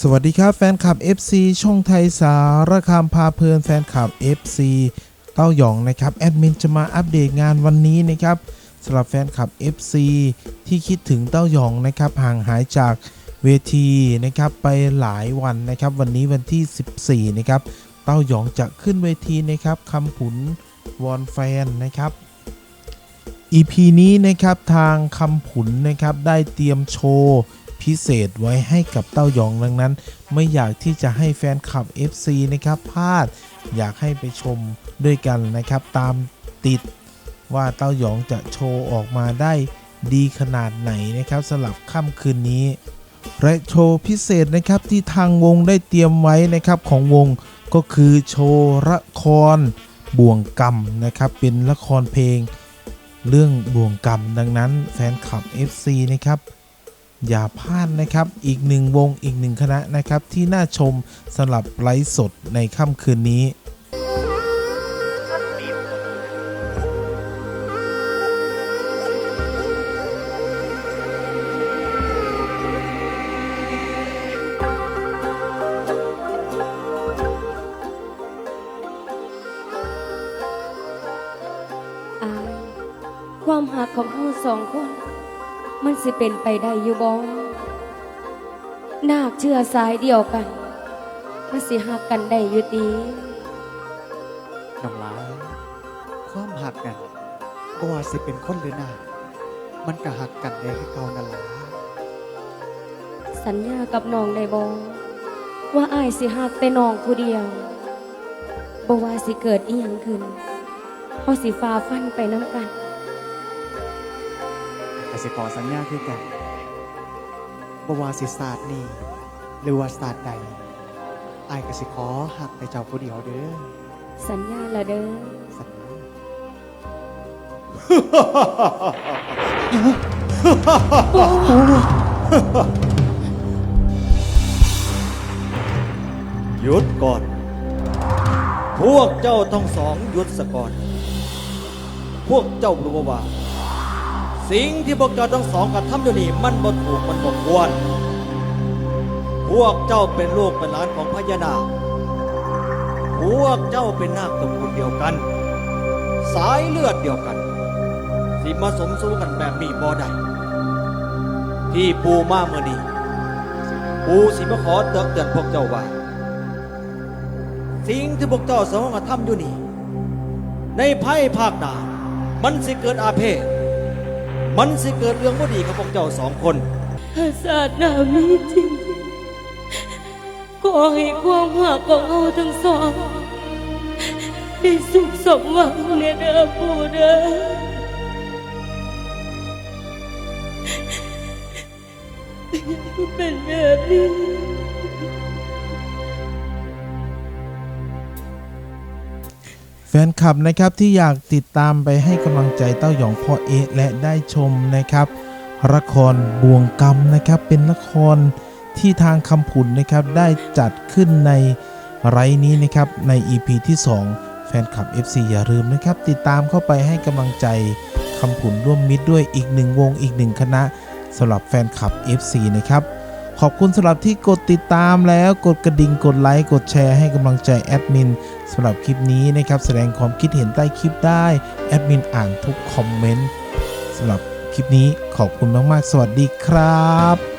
สวัสดีครับแฟนคลับ FC ช่องไทยสารคามพาเพลินแฟนคลับ FC เต้าหยองนะครับแอดมินจะมาอัปเดตงานวันนี้นะครับสำหรับแฟนคลับ FC ที่คิดถึงเต้าหยองนะครับห่างหายจากเวทีนะครับไปหลายวันนะครับวันนี้วันที่ 14นะครับเต้าหยองจะขึ้นเวทีนะครับคำผุนวอนแฟนนะครับ EP นี้นะครับทางคำผุนนะครับได้เตรียมโชว์ พิเศษไว้ให้กับเต้ายองดังนั้น ไม่อยากที่จะให้แฟนคลับ FC นะครับพลาด อยากให้ไปชมด้วยกันนะครับ ตามติดว่าเต้ายองจะโชว์ออกมาได้ดีขนาดไหนนะครับสำหรับค่ำคืนนี้ และโชว์พิเศษนะครับที่ทางวงได้เตรียมไว้นะครับของวงก็คือโชว์ละครบ่วงกรรมนะครับเป็นละครเพลง เรื่องบ่วงกรรมดังนั้นแฟนคลับ FC นะครับ อย่าพลาดนะครับ อีกหนึ่งวงอีกหนึ่งคณะนะครับ ที่น่าชมสำหรับไลฟ์สดในค่ำคืนนี้ความหักของเราสองคน มันสิเป็นไปได้อยู่บ่นาคเชื่อสายเดียวกัน มันสิหักกันได้อยู่ดีน้องหลาความหักนั่นก็ว่าสิเป็นคนหรือหน้ามันก็หักกันได้คือเก่านั่นล่ะสัญญากับน้องได้บ่ว่าอายสิหักแต่น้องผู้เดียวบ่ว่าสิเกิดอีหยังขึ้นเฮาสิฝ่าฟันไปน้ำกัน แต่สิขอสัญญาคือกันบ่ว่าสิศาสตร์นี้หรือว่าศาสตร์ใดอายก็สิขอหักแต่เจ้าผู้เดียวเด้อ สัญญาละเด้อสัญญาหยุดก่อน พวกเจ้าทั้งสองหยุดสะก่อน พวกเจ้ารู้ว่า สิ่งที่พวกเจ้าทั้งสองกระทำอยู่นี่มันบ่ถูกมันบ่ควร พวกเจ้าเป็นลูกเป็นหลานของพญานาค พวกเจ้าเป็นนาคตระกูลเดียวกัน สายเลือดเดียวกันสิมาสมสู้กันแบบนี้บ่ได้ที่ปูมาเมื่อนี้ปูสิมาขอเตือนเตือนพวกเจ้าว่า สิ่งที่พวกเจ้าสองกระทำอยู่นี่ในภายภาคหน้ามันสิเกิดอาเพศ มันสิเกิดเรื่องบ่ดีกับพวกเจ้าสองคนถ้าศาสนามีจริงขอให้ความหักของเราทั้งสองได้สุขสมหวังในเด้อปู่เด้อเป็นแบบนี้ แฟนคลับนะครับที่อยากติดตามไปให้กำลังใจเต้าหยองพ่อเอะและได้ชมนะครับละครบ่วงกรรมนะครับเป็นละครที่ทางคำผุนนะครับได้จัดขึ้นในไรนี้นะครับใน EP ที่ 2 แฟนคลับ FC อย่าลืมนะครับ ติดตามเข้าไปให้กำลังใจคำผุนร่วมมิตรด้วยอีกหนึ่งวงอีกหนึ่งคณะสำหรับแฟนคลับ FC นะครับ ขอบคุณสำหรับที่กดติดตามแล้วกดกระดิ่งกดไลค์กดแชร์ให้กำลังใจแอดมินสำหรับคลิปนี้นะครับแสดงความคิดเห็นใต้คลิปได้แอดมินอ่านทุกคอมเมนต์สำหรับคลิปนี้ขอบคุณมากๆ สวัสดีครับ